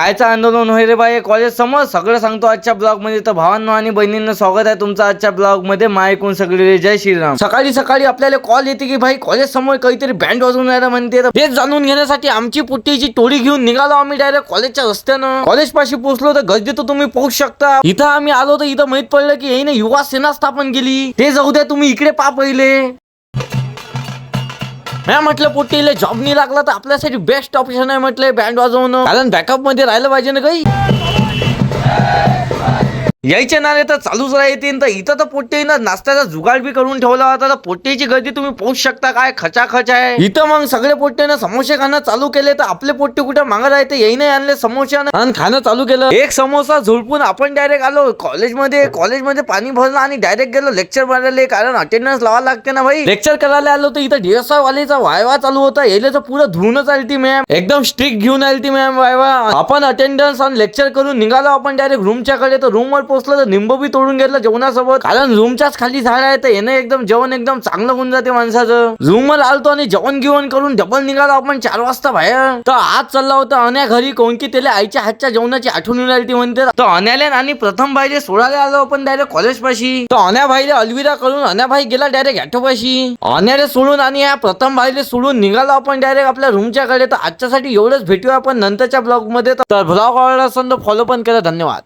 कायचं आंदोलन होय रे बाय कॉलेज समोर सगळं सांगतो आजच्या ब्लॉगमध्ये. तर भावांनो आणि बहिणींना स्वागत आहे तुमचं आजच्या ब्लॉगमध्ये. ऐकून सगळे जय श्रीराम. सकाळी सकाळी आपल्याला कॉल येते की भाई कॉलेज समोर काहीतरी बँड वाजून राहिला म्हणते. तर तेच जाणून घेण्यासाठी आमची पुट्टीची टोळी घेऊन निघालो आम्ही डायरेक्ट कॉलेजच्या रस्त्यानं. कॉलेज पाशी पोहोचलो तर गर्दी तर तुम्ही पोहोचू शकता. इथं आम्ही आलो तर इथं माहीत पडलं की हे युवा सेना स्थापन केली. ते जाऊ द्या तुम्ही इकडे पा पहिले. नाही म्हटलं पोट्टीला जॉब नाही लागला तर आपल्यासाठी बेस्ट ऑप्शन आहे म्हटलं बँड वाजवणं. कारण बॅकअपमध्ये राहिलं पाहिजे ना काही? यायचे नारे तर चालूच राहतील. तर इथं तर पोट्टीनं नाश्त्याचा जुगाड बी करून ठेवला होता. तर पोट्टीची गर्दी तुम्ही पोहोचू शकता काय? खचाखच आहे. इथं मग सगळे पोट्टेनं समोसे खाणं चालू केले तर आपले पोट्टे कुठे मागत आहे ते येईने आणले समोसे आणि खाणं चालू केलं. एक समोसा झुलपून आपण डायरेक्ट आलो. कॉलेजमध्ये कॉलेजमध्ये पाणी भरलं आणि डायरेक्ट गेलो. लेक्चर मारायला कारण अटेंडन्स लावा लागते ना भाई. लेक्चर करायला आलो तर इथं डीएसआय वालेचा वायवा चालू होता. यायला तर पुरं धुवूनच आली ती मॅम एकदम स्ट्रिक्ट घेऊन आली ती मॅम वायवा. आपण अटेंडन्स आणि लेक्चर करून निघालो. आपण डायरेक्ट रूमच्या कडे तर रूम वर पोहोचलं तर निंबू बी तोडून घेतलं जेवणासोबत. कारण रूमच्याच खाली झाड आहे तर येणं एकदम जेवण एकदम चांगलं होऊन जाते माणसाचं. रूम वर आलतो आणि जेवण घेऊन करून डबल निघालो आपण चार वाजता बाहेर. तर आज चालला होता अन्या घरी कोण की त्याला आईच्या हातच्या जेवणाची आठवण येऊन राहिली ती म्हणते. तर अन्याले आणि प्रथम भाईले सोडायला आलो आपण डायरेक्ट कॉलेज पाशी. तर अन्या भाईले अलविदा करून अन्या भाई गेला डायरेक्ट आठोपाशी. अन्याले सोडून आणि या प्रथम भाईले सोडून निघालो आपण डायरेक्ट आपल्या रूमच्या कडे. तर आजच्यासाठी एवढंच भेटूया आपण नंतरच्या ब्लॉगमध्ये. तर ब्लॉग आवडला असेल तर फॉलो पण करा. धन्यवाद.